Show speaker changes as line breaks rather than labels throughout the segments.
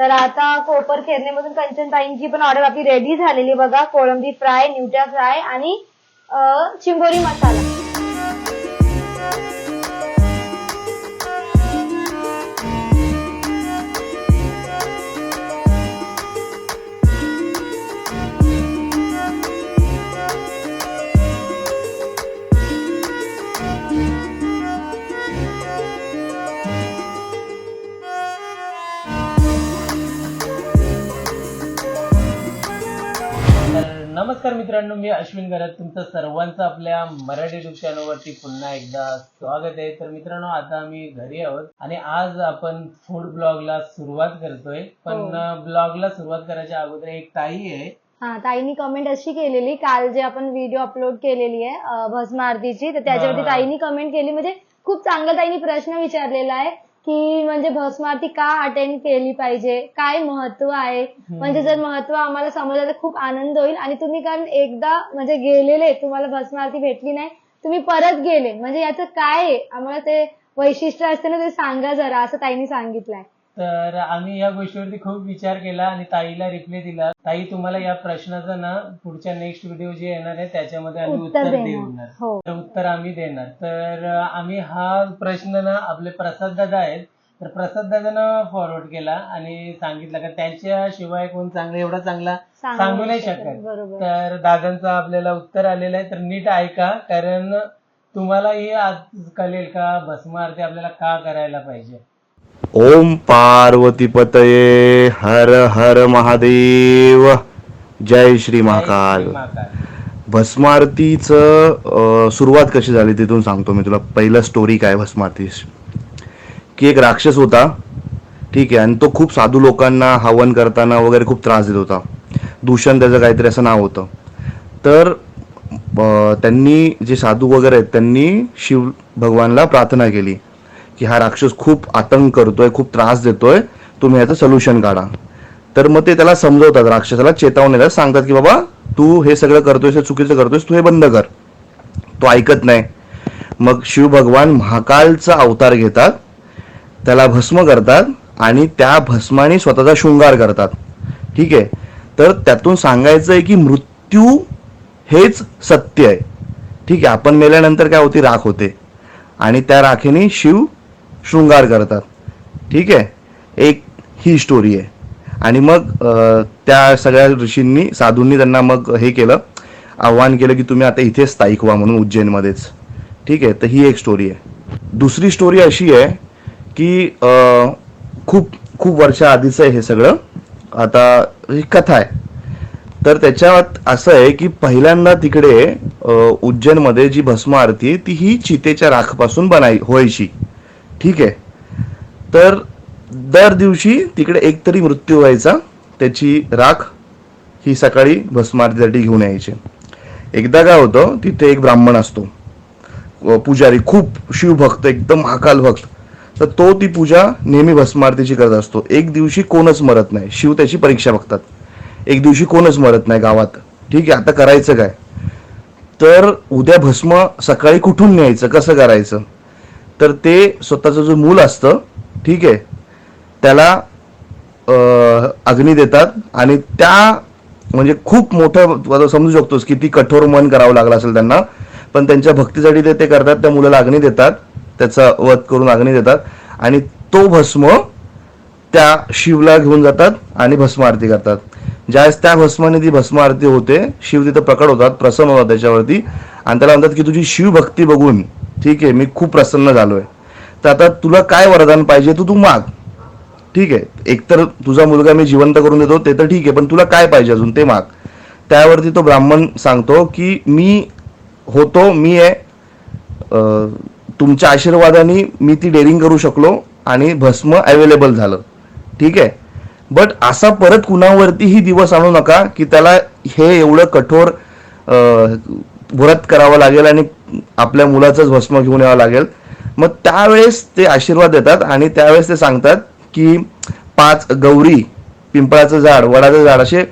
तर आता कोपर खेरणेमधून कंचन ताईंची पण ऑर्डर आपली रेडी झालेली बघा. कोळंबी फ्राय न्यूट्या फ्राय आणि चिंबोरी मसाला.
नमस्कार मित्रांनो मी अश्विन गरज. तुमचं सर्वांचं आपल्या मराठी युट्यूब चॅनलवरती पुन्हा एकदा स्वागत आहे. तर मित्रांनो आता आम्ही घरी आहोत आणि आज आपण फूड ब्लॉगला सुरुवात करतोय. पण ब्लॉगला सुरुवात करायच्या अगोदर एक ताई आहे.
हा ताईनी कमेंट अशी केलेली काल जे आपण व्हिडिओ अपलोड केलेली आहे भस्म आरतीची तर त्याच्यावरती
हा.
ताईनी कमेंट केली. म्हणजे खूप चांगला ताईनी प्रश्न विचारलेला आहे. की म्हणजे भस्म आरती का अटेंड केली पाहिजे? काय महत्त्व आहे? म्हणजे जर महत्त्व आम्हाला समजलं तर खूप आनंद होईल. आणि तुम्ही कारण एकदा म्हणजे गेलेले तुम्हाला भस्म आरती भेटली नाही तुम्ही परत गेले. म्हणजे याचं काय आहे? आम्हाला ते वैशिष्ट्य असते ना ते सांगा जरा असं ताईनी सांगितलंय.
तर आम्ही या गोष्टीवरती खूप विचार केला आणि ताईला रिप्लाय दिला. ताई तुम्हाला या प्रश्नाचं ना पुढच्या नेक्स्ट व्हिडिओ जे येणार आहे त्याच्यामध्ये आम्ही
उत्तर
उत्तर
देणार. हो.
तर उत्तर आम्ही देणार. तर आम्ही हा प्रश्न ना आपले प्रसाद दादा आहेत. तर प्रसाद दादानं फॉरवर्ड केला आणि सांगितलं का त्यांच्याशिवाय कोण चांगला एवढा चांगला सांगू नाही शकत
बरोबर.
तर दादांचं आपल्याला उत्तर आलेलं आहे. तर नीट ऐका कारण तुम्हालाही आज कळेल का भस्म आरती आपल्याला का करायला पाहिजे.
ओम पार्वती पतये हर हर महादेव. जय श्री महाकाल. भस्मारतीचं सुरुवात कशी झाली तिथून सांगतो मी तुला. पहिलं स्टोरी काय भस्मारतीस की एक राक्षस होता. ठीक आहे आणि तो खूप साधू लोकांना हवन करताना वगैरे खूप त्रास देत होता. दूषण त्याचं काहीतरी असं नाव होतं. तर त्यांनी जे साधू वगैरे आहेत त्यांनी शिव भगवानला प्रार्थना केली. की हा राक्षस खूप आतंक करतोय खूप त्रास देतोय तुम्ही याचं सोल्युशन काढा. तर मग ते त्याला समजवतात राक्षसाला चेतावणी देतात सांगतात की बाबा तू हे सगळं करतोयस हे चुकीचं करतोयस तू हे बंद कर. तो ऐकत नाही. मग शिव भगवान महाकालचा अवतार घेतात त्याला भस्म करतात आणि त्या भस्माने स्वतःचा शृंगार करतात. ठीक आहे? तर त्यातून सांगायचं आहे की मृत्यू हेच सत्य आहे. ठीक आहे? आपण मेल्यानंतर काय होती? राख होते. आणि त्या राखेने शिव शृंगार करतात. ठीक आहे? एक ही स्टोरी आहे. आणि मग त्या सगळ्या ऋषींनी साधूंनी त्यांना मग हे केलं आव्हान केलं की तुम्ही आता इथेच स्थायिक व्हा म्हणून उज्जैनमध्येच. ठीक आहे? तर ही एक स्टोरी आहे. दुसरी स्टोरी अशी आहे की खूप खूप वर्षा आधीचं आहे हे सगळं. आता ही कथा आहे. तर त्याच्यात असं आहे की पहिल्यांदा तिकडे उज्जैनमध्ये जी भस्म आरती आहे ती ही चितेच्या राखपासून बनाय व्हायची. ठीक आहे. तर दर दिवशी तिकडे एक तरी मृत्यू व्हायचा. त्याची राख ही सकाळी भस्म आरतीसाठी घेऊन यायची. एकदा काय होतं तिथे एक ब्राह्मण असतो. पुजारी खूप शिवभक्त एकदम महाकाल भक्त. तर तो ती पूजा नेहमी भस्म आरतीची करत असतो. एक दिवशी कोणच मरत नाही. शिव त्याची परीक्षा बघतात. एक दिवशी कोणच मरत नाही गावात. ठीक आहे आता करायचं काय? तर उद्या भस्म सकाळी कुठून न्यायचं? कसं करायचं? तर ते स्वतःचं जो मूल असतं ठीक आहे त्याला अग्नी देतात आणि त्या म्हणजे खूप मोठं आता समजू शकतोस किती कठोर मन करावं लागलं असेल त्यांना पण त्यांच्या भक्तीसाठी ते ते करतात त्या मुलाला अग्नी देतात त्याचा वध करून अग्नी देतात आणि तो भस्म त्या शिवला घेऊन जातात आणि भस्म आरती करतात. ज्यावेळेस त्या भस्माने ती भस्म आरती होते शिव तिथं प्रकट होतात प्रसन्न होतात त्याच्यावरती आणि त्याला म्हणतात की तुझी शिवभक्ती बघून ठीक आहे मी खूप प्रसन्न झालो आहे तर आता तुला काय वरदान पाहिजे तू तू माग. ठीक आहे एकतर तुझा मुलगा मी जिवंत करून देतो ते तर ठीक आहे पण तुला काय पाहिजे अजून ते माग. त्यावरती तो ब्राह्मण सांगतो की मी होतो मी आहे तुमच्या आशीर्वादाने मी ती डेअरिंग करू शकलो आणि भस्म अवेलेबल झालं. ठीक आहे बट असा परत कुणावरतीही दिवस आणू नका की त्याला हे एवढं कठोर व्रत करावं लागेल आणि आपल्या मुलाचंच भस्म घेऊन यावं लागेल. मग त्यावेळेस ते आशीर्वाद देतात आणि त्यावेळेस ते सांगतात की पाच गौरी पिंपळाचं झाड वडाचं झाड असे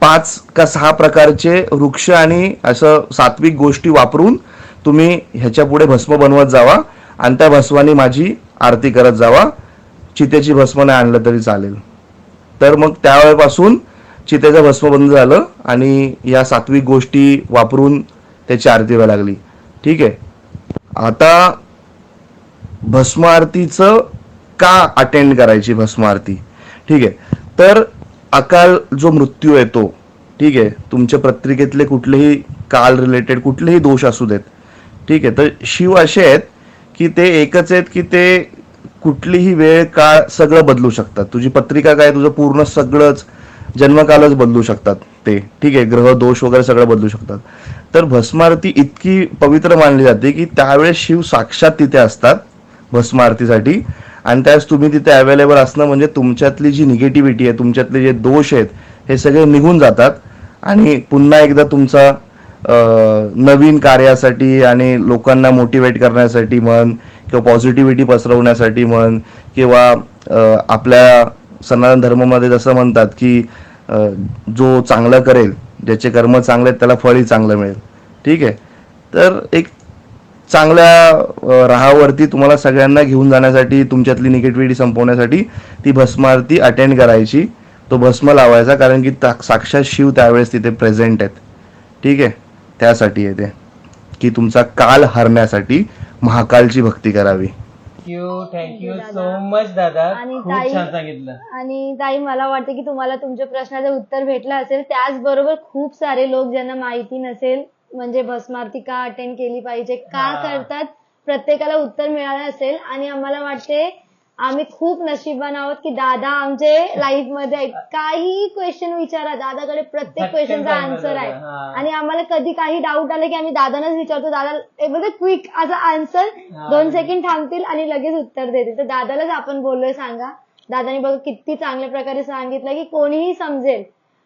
पाच का सहा प्रकारचे वृक्ष आणि असं सात्विक गोष्टी वापरून तुम्ही ह्याच्या पुढे भस्म बनवत जावा आणि त्या भस्माने माझी आरती करत जावा. चितेची भस्म नाही आणलं तरी चालेल. तर मग त्यावेळेपासून चितेचं भस्म बंद झालं आणि या सात्विक गोष्टी वापरून त्याची आरती व्हायला लागली. ठीक आहे? आता भस्म आरतीचं का अटेंड करायची भस्म आरती ठीक आहे? तर अकाल जो मृत्यू येतो ठीक आहे? तुमच्या पत्रिकेतले कुठलेही काल रिलेटेड कुठलेही दोष असू देत. ठीक आहे? तर शिव असे आहेत की ते एकच आहेत की ते कुठलीही वेळ काळ सगळं बदलू शकतात. तुझी पत्रिका काय? तुझं पूर्ण सगळंच जन्मकालच बदलू शकतात ते. ठीक आहे? ग्रह दोष वगैरे सगळं बदलू शकतात. तर भस्मारती इतकी पवित्र मानली जाते की त्यावेळेस शिव साक्षात तिथे असतात भस्म आरतीसाठी आणि त्यावेळेस तुम्ही तिथे अवेलेबल असणं म्हणजे तुमच्यातली जी निगेटिव्हिटी आहे तुमच्यातले जे दोष आहेत हे सगळे निघून जातात. आणि पुन्हा एकदा तुमचा नवीन कार्यासाठी आणि लोकांना मोटिवेट करण्यासाठी म्हण किंवा पॉझिटिव्हिटी पसरवण्यासाठी म्हण किंवा आपल्या सनातन धर्मामध्ये जसं म्हणतात की जो चांगलं करेल ज्याचे कर्म चांगले आहेत त्याला फळही चांगलं मिळेल. ठीक आहे? तर एक चांगल्या राहावरती तुम्हाला सगळ्यांना घेऊन जाण्यासाठी तुमच्यातली निगेटिव्हिटी संपवण्यासाठी ती भस्मारती अटेंड करायची. तो भस्म लावायचा कारण की ता- साक्षात शिव त्यावेळेस तिथे प्रेझेंट आहेत. ठीक आहे? त्यासाठी आहे ते की तुमचा काल हरण्यासाठी महाकालची भक्ती करावी.
Thank you thank you
you,
so
दादा.
मच दादा.
आणि
खूप
ताई-
छान सांगितलं.
आणि ताई मला वाटतं की तुम्हाला तुमच्या प्रश्नाचं उत्तर भेटलं असेल. त्याचबरोबर खूप सारे लोक ज्यांना माहिती नसेल म्हणजे भस्मारती का अटेंड केली पाहिजे. का
हा.
करतात? प्रत्येकाला उत्तर मिळालं असेल. आणि आम्हाला वाटते आम्ही खूप नशिबान आहोत की दादा आमचे लाईफमध्ये काही क्वेश्चन विचारा. दादाकडे प्रत्येक क्वेश्चनचा आन्सर आहे. आणि आम्हाला कधी काही डाऊट आलं की आम्ही दादांनाच विचारतो. दादा एक म्हणजे क्विक असा आन्सर. दोन सेकंड थांबतील आणि लगेच उत्तर देतील. तर दादालाच आपण बोललोय सांगा. दादानी बघ किती चांगल्या प्रकारे सांगितलं की कोणीही समजेल.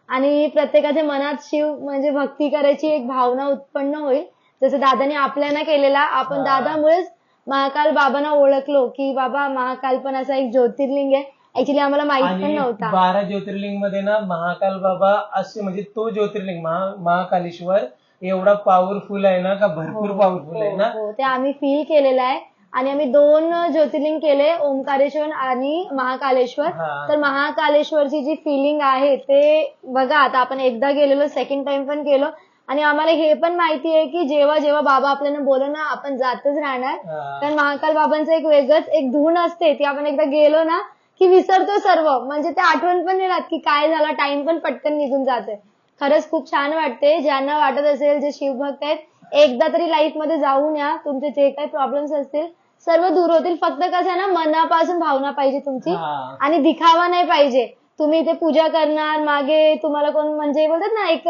आणि प्रत्येकाच्या मनात शिव म्हणजे भक्ती करायची एक भावना उत्पन्न होईल. जसं दादाने आपल्याला केलेला आपण. दादामुळेच महाकाल बाबांना ओळखलो की बाबा महाकाल पण असा एक ज्योतिर्लिंग आहे. ऍक्च्युली आम्हाला माहीत पण
आणि
नव्हता.
बारा ज्योतिर्लिंगमध्ये ना महाकाल बाबा असे म्हणजे तो ज्योतिर्लिंग महा महाकालेश्वर एवढा पॉवरफुल आहे ना का भरपूर
हो,
पॉवरफुल आहे
हो,
ना?
हो. ते आम्ही फील केलेलं आहे. आणि आम्ही दोन ज्योतिर्लिंग केले ओंकारेश्वर आणि महाकालेश्वर.
हा.
तर महाकालेश्वरची जी फिलिंग आहे ते बघा आता आपण एकदा गेलेलो सेकंड टाइम पण गेलो. आणि आम्हाला हे पण माहिती आहे की जेव्हा जेव्हा बाबा आपल्याला बोलव ना आपण जातच राहणार. कारण महाकाल बाबांचं एक वेगळंच एक धून असते ती आपण एकदा गेलो ना की विसरतो सर्व. म्हणजे ते आठवण पण नाही राहत की काय झालं टाइम पण पटकन निघून जातोय. खरंच खूप छान वाटते. ज्यांना वाटत असेल जे शिवभक्त आहेत एकदा तरी लाईफमध्ये जाऊन या. तुमचे जे काही प्रॉब्लेम्स असतील सर्व दूर होतील. फक्त कसं आहे ना मनापासून भावना पाहिजे तुमची. आणि दिखावा नाही पाहिजे. तुम्ही इथे पूजा करणार मागे तुम्हाला कोण म्हणजे बोलतात ना एक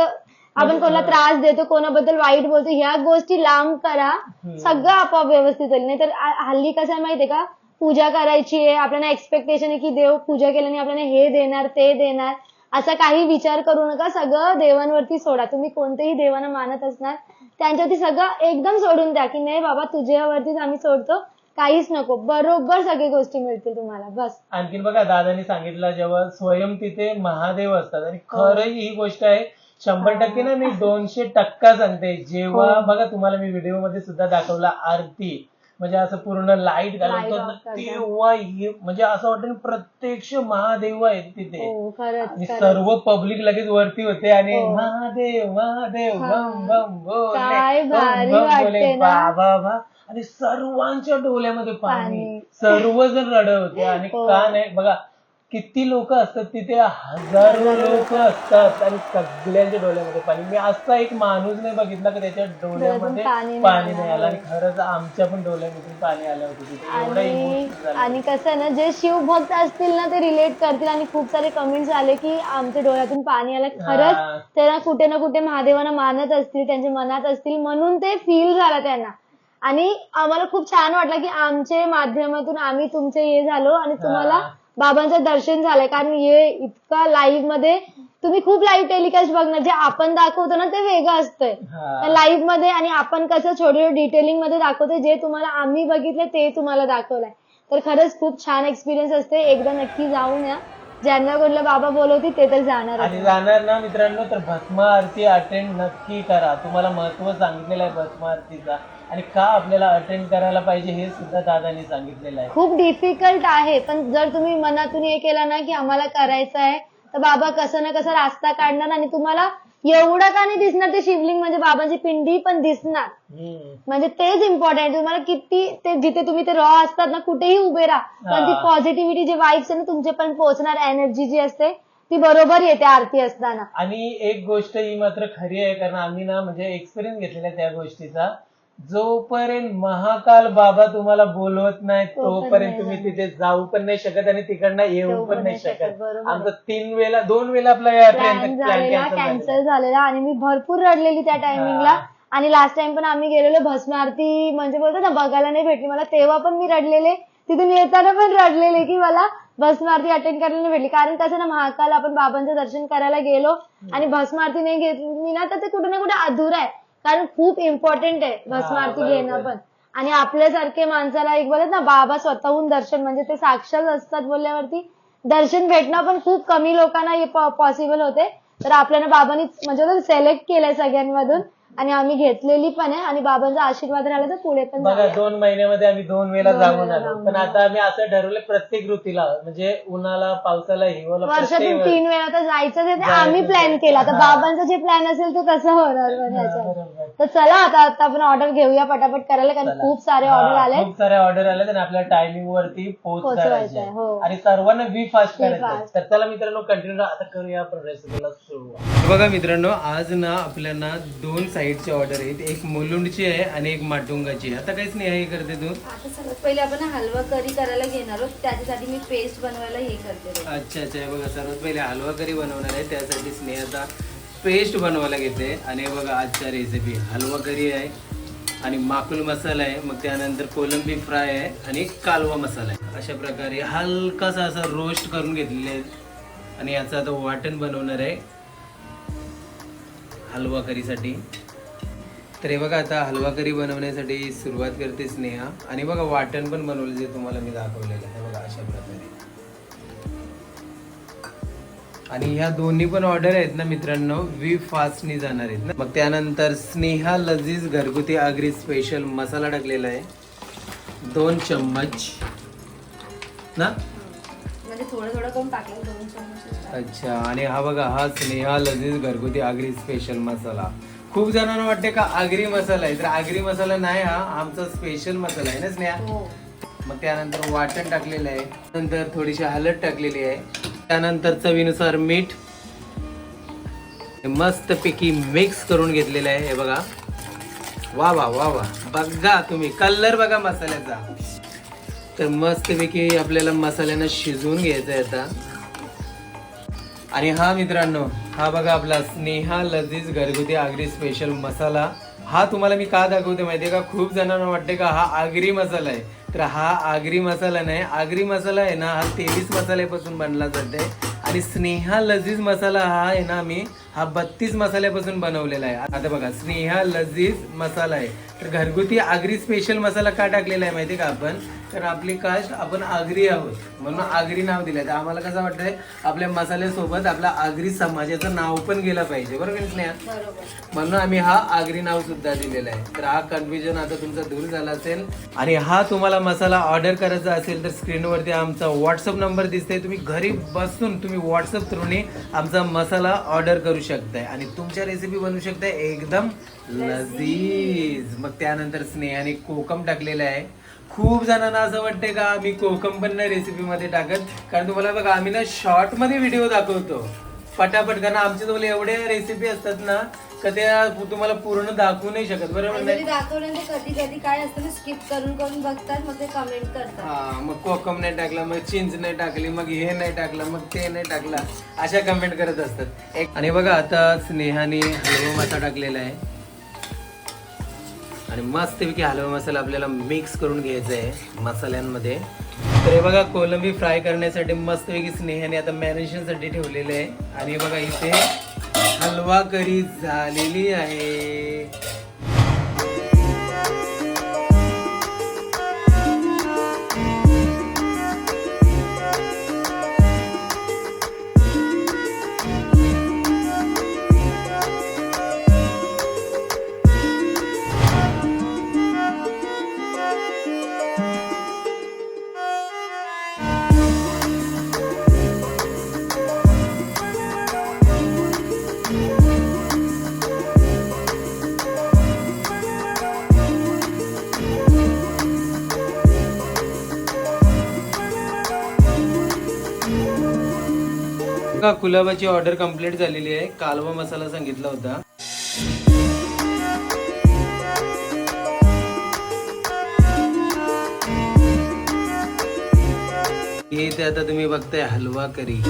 आपण कोणाला त्रास देतो कोणाबद्दल वाईट बोलतो ह्या गोष्टी लांब करा. सगळं आपोआप व्यवस्थित होईल. नाहीतर हल्ली कसं आहे माहितीये का? पूजा करायची आहे आपल्याला एक्सपेक्टेशन आहे की देव पूजा केल्याने आपल्याला हे देणार ते देणार. असा काही विचार करू नका सगळं देवांवरती सोडा. तुम्ही कोणतेही देवांना मानत असणार त्यांच्यावरती सगळं एकदम सोडून द्या की नाही बाबा तुझ्यावरतीच आम्ही सोडतो काहीच नको. बरोबर सगळी गोष्टी मिळतील तुम्हाला बस.
आणखीन बघा दादानी सांगितलं जेव्हा स्वयं तिथे महादेव असतात आणि खरं ही गोष्ट आहे शंभर टक्के ना मी दोनशे टक्का सांगते जेव्हा
हो.
बघा तुम्हाला मी व्हिडिओमध्ये सुद्धा दाखवला आरती म्हणजे असं पूर्ण लाइट घालून. तेव्हा हे- म्हणजे असं वाटतं ना प्रत्यक्ष महादेव आहेत तिथे
हो
सर्व पब्लिक लगेच वरती होते आणि
हो.
महादेव महादेव. बम बम बोले
ना.
बा आणि सर्वांच्या डोळ्यामध्ये पाणी. सर्वजण रडत होते आणि. का नाही बघा किती लोक असतात तिथे हजारो लोक असतात. आणि सगळ्यांच्या डोळ्यामध्ये पाणी. मी असा एक माणूस नाही बघितला की त्याच्या डोळ्यामध्ये
पाणी नाही
पाणी
आलं.
नाही आलं. आणि खरंच आमच्या पण डोळ्यामधून पाणी आलं होतं तिथे. एवढं
आणि
इमोशनल झालं
आणि कसं आहे ना जे शिवभक्त असतील ना ते रिलेट करतील. आणि खूप सारे कमेंट्स आले की आमच्या डोळ्यातून पाणी आलं.
हा.
खरंच त्यांना कुठे ना कुठे महादेवांना मानत असतील त्यांच्या मनात असतील म्हणून ते फील झालं त्यांना. आणि आम्हाला खूप छान वाटलं की आमच्या माध्यमातून आम्ही तुमचे हे झालो आणि तुम्हाला
हा.
बाबांचं दर्शन झालंय. कारण हे इतका लाईव्हमध्ये तुम्ही खूप लाईव्ह टेलिकास्ट बघणार. जे आपण दाखवतो ना ते वेगळं असतंय.
हा.
लाईव्हमध्ये आणि आपण कसं छोटे डिटेलिंगमध्ये दाखवतो जे तुम्हाला आम्ही बघितले ते तुम्हाला दाखवलंय. तर खरंच खूप छान एक्सपिरियन्स असते. एकदा नक्की जाऊन या. ज्यांना कोणला बाबा बोलवतील ते तर जाणार
आणि जाणार ना मित्रांनो तर भस्म आरती अटेंड नक्की करा. तुम्हाला महत्त्व सांगितलेलं आहे भस्म आरतीचा आणि का आपल्याला अटेंड करायला पाहिजे हे सुद्धा दादानी सांगितलेलं आहे.
खूप डिफिकल्ट आहे पण जर तुम्ही मनातून हे केलं ना की आम्हाला करायचं आहे तर बाबा कसं ना कसं रास्ता काढणार आणि तुम्हाला एवढं का नाही दिसणार ते शिवलिंग? म्हणजे बाबांची पिंडी पण दिसणार. म्हणजे तेच इम्पॉर्टंट तुम्हाला किती ते जिथे तुम्ही ते रॉ असतात ना कुठेही उभे राहा. पण ती. पॉझिटिव्हिटी जे वाईब्स आहे ना तुमचे पण पोहोचणार एनर्जी जी असते ती बरोबर येते आरती असताना.
आणि एक गोष्ट ही मात्र खरी आहे कारण आम्ही ना म्हणजे एक्सपिरियन्स घेतलेला त्या गोष्टीचा. जोपर्यंत महाकाल बाबा तुम्हाला बोलवत नाही
तोपर्यंत
तुम्ही. तिथे जाऊ पण नाही शकत आणि तिकडनं येऊ पण नाही शकत आमचं तीन वेळा दोन वेळा आपला या ट्रेन
कॅन्सल झालेला आणि मी भरपूर रडलेली त्या टायमिंगला आणि लास्ट टाइम पण आम्ही गेलेलो भस्म आरती म्हणजे बोलतो ना बघायला नाही भेटली मला. तेव्हा पण मी रडलेले. तिथून येताना पण रडलेले की मला भस्म आरती अटेंड करायला नाही भेटली. कारण कसं ना महाकाल आपण बाबांचं दर्शन करायला गेलो आणि भस्म आरती नाही घेतली ना तर ते कुठे ना कुठे अधुरा आहे. कारण खूप इम्पॉर्टंट आहे भस्म आरती
बरोबर.
घेणं पण. आणि आपल्यासारखे माणसाला एक बोलत ना बाबा स्वतःहून दर्शन म्हणजे ते साक्षात असतात बोलल्यावरती दर्शन भेटणं पण खूप कमी लोकांना पॉसिबल होते. तर आपल्याला बाबांनी म्हणजे सिलेक्ट केलंय सगळ्यांमधून. आणि आम्ही घेतलेली पण आहे आणि बाबांचा आशीर्वाद राहिला तर पुढे पण
बघा
जाऊया.
दोन महिन्यामध्ये आम्ही दोन वेळा
दोन
जाऊन आलो पण
आलो.
आता आम्ही असं ठरवलं प्रत्येक ऋतूला म्हणजे उन्हाला पावसाला हिवाला
वर्षातून तीन वेळा तर जायचं ते
जायचं
आम्ही प्लॅन
आहे.
केला तर
हा.
बाबांचा जे प्लॅन असेल ते कसं होणार पण
हा,
ह्याच्यात.
बरोबर.
तर चला आता आता आपण ऑर्डर घेऊया पटापट करायला कारण
चला.
खूप सारे
हा,
ऑर्डर आले
खूप सारे ऑर्डर आले आणि आपल्या टायमिंग वरती पोहोच
पोहोचवायचं
करायचे
आहे, हो.
आणि सर्वांना वी फास्ट
Be
करायचं
fast.
तर चला मित्रांनो कंटिन्यू आता करूया आपण रेसिपीला सुरुवात बघा मित्रांनो आज ना आपल्याला दोन साईडची ऑर्डर आहेत एक मुलुंडची आहे आणि एक माटुंगाची आहे. आता काहीच नाही हे करते तू?
आता सगळ्यात पहिले आपण हलवा करी करायला घेणार आहोत. त्याच्यासाठी मी पेस्ट बनवायला हे करते
अच्छा अच्छा. हे बघा सर्वात पहिले हलवा करी बनवणार आहे. त्यासाठी स्नेहाचा पेस्ट बनवायला घेते. आणि बघा आजच्या रेसिपी हलवा करी आहे आणि माकुल मसाला आहे. मग त्यानंतर कोलंबी फ्राय आहे आणि कालवा मसाला आहे. अशा प्रकारे हलकासा असा रोस्ट करून घेतलेले आहेत आणि याचं आता वाटण बनवणार आहे. हलवा करीसाठी. तर हे बघा आता हलवा करी बनवण्यासाठी सुरुवात करते स्नेहा. आणि बघा वाटण पण बनवलं जे तुम्हाला मी दाखवलेलं आहे. बघा अशा प्रकारे. आणि ह्या दोन्ही पण ऑर्डर आहेत ना मित्रांनो? वी फास्टनी जाणार आहेत ना? मग त्यानंतर स्नेहा लजीज घरगुती आगरी स्पेशल मसाला टाकलेला आहे. दोन चम्मच. ना?
म्हणजे
अच्छा. आणि हा बघा हा स्नेहा लजीज घरगुती आगरी स्पेशल मसाला. खूप जणांना वाटते का आगरी मसाला आहे. तर आगरी मसाला नाही हा आमचा स्पेशल मसाला आहे ना स्नेहा?
हो.
मग त्यानंतर वाटण टाकलेलं आहे. नंतर थोडीशी हळद टाकलेली आहे. त्यानंतर चवीनुसार मीठ. मस्त पैकी मिक्स करून घेतलेलं आहे. हे बघा. वा वा वा वा. बघा तुम्ही. कलर बघा मसाल्याचा. तर मस्त पैकी आपल्याला मसाल्यानं शिजवून घ्यायचं आहे आता. आणि हा मित्रांनो हा बघा आपला स्नेहा लजीज घरगुती आगरी स्पेशल मसाला. हा तुम्हाला मी का दाखवते माहितीये का? खूप जणांना वाटते का हा आगरी मसाला आहे. तर हा आगरी मसाला नाही आगरी मसाला आहे ना हा तेवीस मसाल्यापासून बनला जाते आणि स्नेहा लजीज मसाला हा आहे ना मी हा बत्तीस मसाल्यापासून बनवलेला आहे. आता बघा स्नेहा लजीज मसाला आहे. तर घरगुती आगरी स्पेशल मसाला का टाकलेला आहे माहितीये का आपण? कारण आपली कास्ट आपण आगरी आहोत. म्हणून आगरी नाव दिलंय. तर आम्हाला कसं वाटतंय? आपल्या मसाल्यासोबत आपल्या आगरी समाजाचं नाव पण गेलं पाहिजे. बरोबर स्नेहा? म्हणून आम्ही हा आगरी नाव सुद्धा दिलेला आहे. तर हा कन्फ्युजन आता तुमचा दूर झाला असेल. आणि हा तुम्हाला मसाला ऑर्डर करायचा असेल तर स्क्रीनवरती आमचा व्हॉट्सअप नंबर दिसतोय. तुम्ही घरी बसून तुम्ही व्हॉट्सअप थ्रूने आमचा मसाला ऑर्डर करू शकताय. आणि तुमच्या रेसिपी बनवू शकताय एकदम लजीज. मग त्यानंतर स्नेहाने कोकम टाकलेलं आहे. खूप जणांना असं वाटतंय का आम्ही कोकम पण नाही रेसिपी मध्ये टाकत? कारण तुम्हाला बघा आम्ही ना शॉर्टमध्ये व्हिडिओ दाखवतो. पटापट कारण आमच्या जवळ एवढ्या रेसिपी असतात ना का त्या तुम्हाला पूर्ण दाखवू नाही शकत बरोबर नाही
दाखवल्यानंतर कधी कधी काय असतं स्किप करून करून बघतात मग ते कमेंट करतात.
हा मग कोकम नाही टाकला मग चिंच नाही टाकली मग हे नाही टाकलं मग ते नाही टाकलं अशा कमेंट करत असतात. आणि बघा आता स्नेहाने हलवा मसाला टाकलेला आहे. आणि मस्तपैकी हलवा मसाला आपल्याला मिक्स करून घ्यायचा आहे मसाल्यांमध्ये. तर हे बघा कोलंबी फ्राय करण्यासाठी मस्तपैकी स्नेहाने आता मॅरिनेशनसाठी ठेवलेले आहे. आणि बघा इथे हलवा करी झालेली आहे. का गुलाबाची ऑर्डर कंप्लीट झालेली आहे? कालवा मसाला सांगितला होता. हे इथे आता तुम्ही बघताय हलवा करी.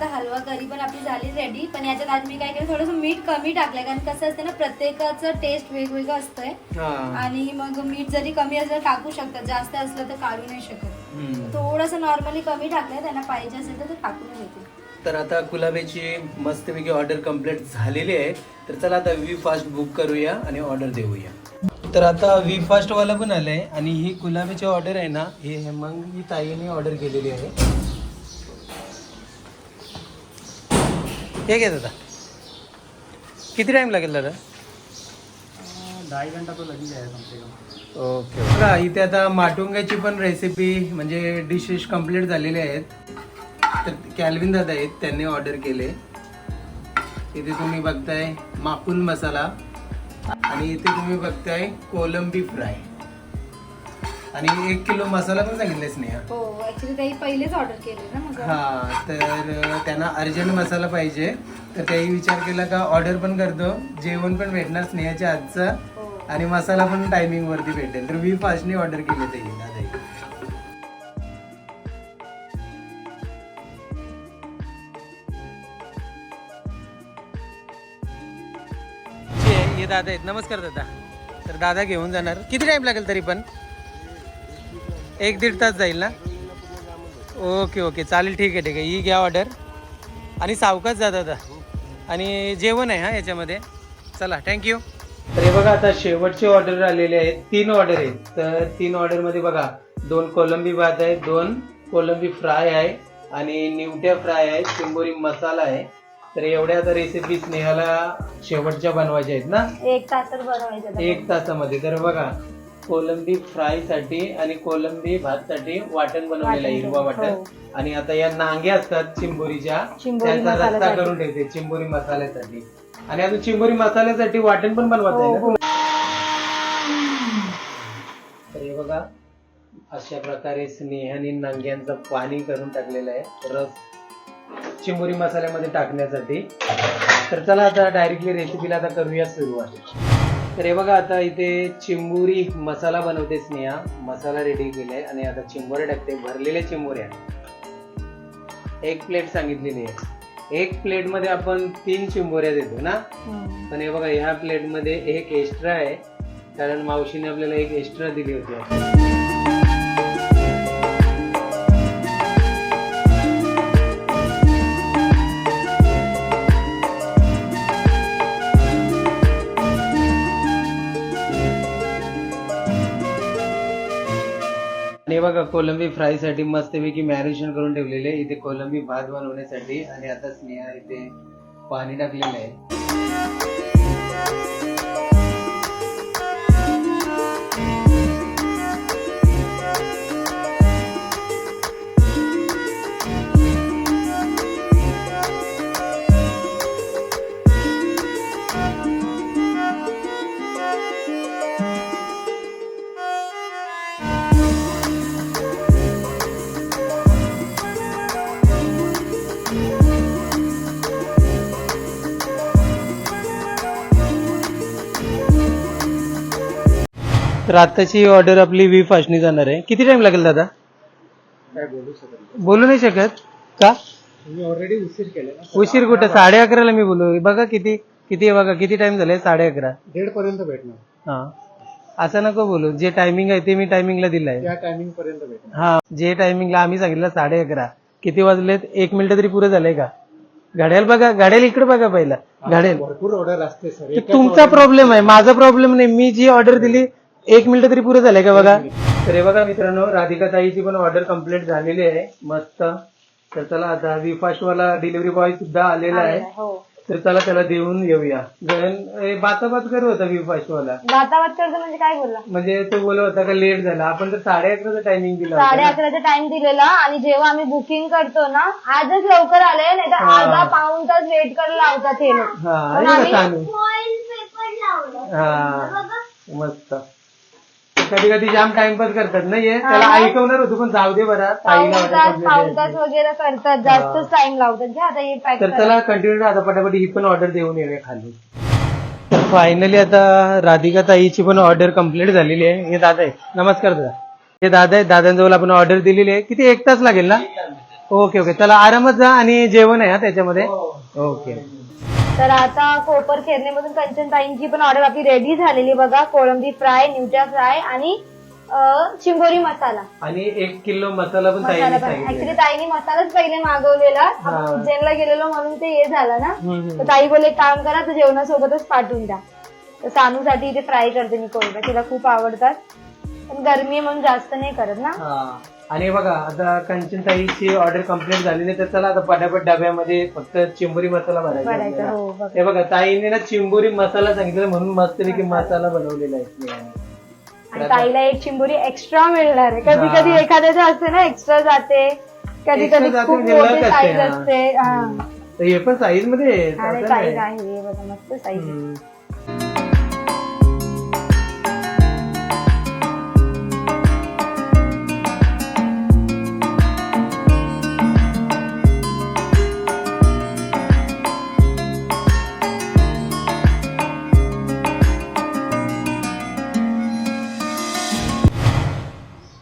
आता हलवा करी पण आपली झाली रेडी पण याच्यात आज मी काय केलं थोडंसं मीठ कमी टाकलंय. कारण कसं असतं ना प्रत्येकाचं टेस्ट वेगवेगळं असतंय.
हा.
आणि मग मीठ जरी कमी असलं टाकू शकतात. जास्त असलं तर काढू नाही शकत. थोडंसं नॉर्मली कमी टाकलंय. त्यांना पाहिजे असेल तर ते टाकून घेतील
तर आता गुलाबाची मस्तपैकी ऑर्डर कंप्लीट झालेली आहे. तर चला आता वी फास्ट बुक करूया आणि ऑर्डर देऊया. तर आता वी फास्ट वाला पण आलंय. आणि ही गुलाबाची ऑर्डर आहे ना ही हेमंग ही ताईने ऑर्डर केलेली आहे. हे घ्या दादा. किती टाइम लागेल दादा? ओके बघा इथे आता माटुंगाची पण रेसिपी म्हणजे डिशेस कंप्लीट झालेले आहेत. तर कॅल्विन दादा आहेत त्यांनी ऑर्डर केले. इथे तुम्ही बघताय माकुल मसाला. आणि इथे तुम्ही बघताय कोलंबी फ्राय. आणि एक किलो मसाला पण सांगितलाय स्नेहा.
हो ऍक्च्युली पहिलेच ऑर्डर केले ना मग
हा तर त्यांना अर्जंट मसाला पाहिजे. तर त्याही विचार केला का ऑर्डर पण करतो. जेवण पण भेटणार स्नेहाच्या आजचा
हो.
आणि मसाला पण टायमिंग वरती भेटेल. तर वी फास्टने ऑर्डर केले ते. हे दादा आहेत. नमस्कार दादा. तर दादा घेऊन जाणार. किती टाइम लागेल तरी पण? एक दीड तास जाईल ना? Okay okay. चालेल ठीक आहे ठीक आहे. ही घ्या ऑर्डर आणि सावकाच जा दादा. आणि जेवण आहे हा याच्यामध्ये. चला थँक्यू तर हे बघा आता शेवटची ऑर्डर आलेले आहेत तीन ऑर्डर आहेत. तर तीन ऑर्डरमध्ये बघा दोन कोलंबी भात आहे दोन कोलंबी फ्राय आहे आणि निवट्या फ्राय आहे चिंबोरी मसाला आहे. तर एवढ्या आता रेसिपी स्नेहाला शेवटच्या बनवायच्या आहेत ना?
एक तास तर बनवायचं
एक तासामध्ये. तर बघा कोलंबी फ्रायसाठी आणि कोलंबी भात साठी वाटण बनवलेलं आहे हिरवा वाटण.
हो.
आणि आता या नांग्या असतात चिंबोरीच्या
चिंबोरी
त्यांचा रस्ता
मसाल्यासाठी.
करून ठेवते चिंबोरी मसाल्यासाठी. आणि अजून चिंबोरी मसाल्यासाठी वाटण पण बनवत आहे
हो,
ना तर हे बघा अशा प्रकारे स्नेहाने नांग्यांचं पाणी करून टाकलेलं आहे. रस चिंबोरी मसाल्यामध्ये टाकण्यासाठी. तर चला आता डायरेक्टली रेसिपीला आता करूया सुरुवात. तर हे बघा आता इथे चिंबोरी मसाला बनवते स्नेहा. मसाला रेडी केलाय आणि आता चिंबोऱ्या टाकते. भरलेल्या चिंबोऱ्या एक प्लेट सांगितलेली आहे. एक प्लेटमध्ये आपण तीन चिंबोऱ्या देतो ना? पण हे बघा ह्या प्लेटमध्ये एक एक्स्ट्रा आहे. कारण मावशीने आपल्याला एक एक्स्ट्रा दिली होती. हे बघा कोलंबी फ्रायसाठी मस्तपैकी मॅरिनेशन करून ठेवलेले इथे कोलंबी भात बनवण्यासाठी आणि आता स्नेहा इथे पाणी टाकलेलं आहे. तर आताची ऑर्डर आपली वी फास्टनी जाणार आहे. किती टाइम लागेल दादा?
काय बोलू शकत
बोलू नाही शकत? का?
तुम्ही ऑलरेडी उशीर केले
उशीर कुठे? साडे अकराला मी बोलू. बघा किती किती आहे बघा किती टाइम झालाय साडे अकरा.
दीड पर्यंत भेटणार.
हा. असं नको बोलू. जे टायमिंग आहे ते मी टायमिंगला दिलंय.
त्या टायमिंग पर्यंत भेटणार.
हा. जे टायमिंगला आम्ही सांगितलं साडे अकरा. किती वाजलेत? एक मिनिट तरी पुरं झालंय का? घड्याल बघा घड्याल इकडे बघा पहिला. घड्याल.
भरपूर ऑर्डर असते सर
तुमचा प्रॉब्लेम आहे. माझा प्रॉब्लेम नाही. मी जी ऑर्डर दिली एक मिनिट तरी पुरं झालंय का बघा? तर हे बघा मित्रांनो राधिका ताईची पण ऑर्डर कंप्लीट झालेली आहे. मस्त. तर चला आता वी फास्ट वाला डिलिव्हरी बॉय सुद्धा आलेला आहे
हो.
तर चला त्याला देऊन येऊया. बाताबात करत होता बी फास्ट वाला
वातावत करतो म्हणजे काय बोलला?
म्हणजे तो बोलत होता का लेट झाला. आपण तर साडे अकराचा टायमिंग दिला होता
साडे
ना.
अकराचा टाइम दिलेला आणि जेव्हा आम्ही बुकिंग करतो ना आजच लवकर आले नाही तर
हा.
अर्धा पाऊन तास वेट करायला लावतात हे लोक.
हा
पण आम्ही-
हा मस्त. कधी कधी जाम टाइमपास करतात. ना ये त्याला
हा.
ऐकवणार होतो पण जाऊ दे बरा.
तास तास. वगैरे करतात जास्तच टाइम लावतात. घ्या आता हे पॅक
तर चला कंटिन्यू आता पटापट ही पण ऑर्डर देऊन येऊया खाली. तर फायनली आता राधिका ताईची पण ऑर्डर कंप्लीट झालेली आहे. हे दादा आहे नमस्कार दादा. हे दादा आहे दादांजवळ आपण ऑर्डर दिलेली आहे. किती एक तास लागेल ना? ओके ओके चला आरामात जा आणि जेवण आहे हा त्याच्यामध्ये. ओके
तर आता कोपर खेरणेमधून कंचन ताईंची पण ऑर्डर आपली रेडी झालेली बघा. कोळंबी फ्राय न्यूट्या फ्राय आणि चिंबोरी मसाला.
आणि एक किलो मसाला पण
मसाला
ताईने
पण ऍक्च्युली ताईने मसालाच पहिले मागवलेला. उज्जैनला गेलेलो म्हणून ते हे झालं ना. तर ताई एक काम करा तर जेवणासोबतच पाठवून द्या. तर सानूसाठी इथे फ्राय करते मी कोळंब्या. तिला खूप आवडतात. पण गरमी म्हणून जास्त नाही करत ना.
आणि बघा आता कंचन ताईची ऑर्डर कंप्लीट झालेली आहे, तर चला आता पटापट डब्यामध्ये फक्त चिंबोरी मसाला भरायचा.
हो बघा
हे बघा ताईने ना चिंबोरी मसाला सांगितलं म्हणून मस्तपैकी मसाला बनवलेला आहे
आणि ताईला एक चिंबोरी एक्स्ट्रा मिळणार आहे कधी कधी एखाद्याचं असते ना एक्स्ट्रा जाते कधी
Extra
कधी
जाते
खूप
म्हणजे
मोठी
luck असते,
साईज
हा.
असते हा.
तर हे पण साईजमध्ये आहे,
अरे
नाही.
हे बघा मस्त साईज
हम्म.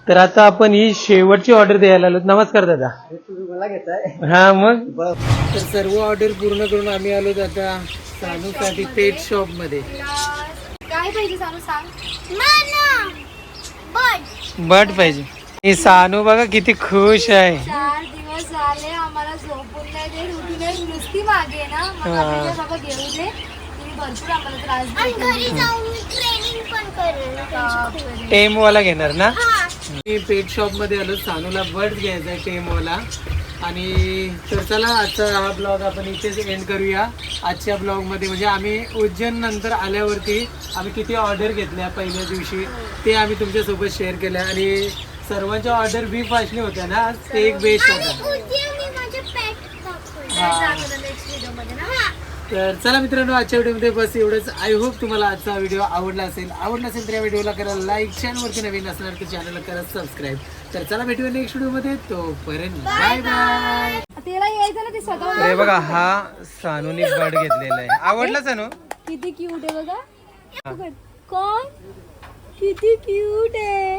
तर आता आपण ही शेवटची ऑर्डर द्यायला आलो नमस्कार दादा.
मला घेताय
हा मग? तर सर्व ऑर्डर पूर्ण करून आम्ही आलो आता सानूसाठी पेट शॉपमध्ये.
काय पाहिजे सांग?
बट! पाहिजे. ही सानू बघा किती खुश आहे.
चार दिवस झाले आम्हाला झोपून नाही देत. उठून नाही, नुसती मागे ना.
हा.
काय बाबा घेऊ दे भरपूर आम्हाला त्रास देता.
टेम वाला घेणार ना? मी पेट शॉपमध्ये आलो सानूला बर्ड घ्यायचा आहे टेम वाला. आणि तर चला आजचा हा ब्लॉग आपण इथेच एंड करूया. आजच्या ब्लॉगमध्ये म्हणजे आम्ही उज्जैन नंतर आल्यावरती आम्ही किती ऑर्डर घेतल्या पहिल्या दिवशी ते आम्ही तुमच्यासोबत शेअर केल्या. आणि सर्वांच्या ऑर्डर बी फास्टली होत्या ना? ते एक बेस्ट होता हा. तर चला मित्रांनो आजच्या व्हिडिओमध्ये बस एवढंच. आय होप तुम्हाला आजचा व्हिडिओ आवडला असेल. आवडला असेल तर या व्हिडिओला करा लाईक चॅनलवरती नवीन असणार तर चॅनलला करा सबस्क्राईब तर चला भेटूया नेक्स्ट व्हिडिओमध्ये. तोपर्यंत बाय बाय
तिला यायचं ना ते स्वतः
अरे बघा हा सानूने बर्ड घेतलेला आहे. आवडला सानू?
किती क्यूट आहे बघा. कोण? किती क्यूट आहे.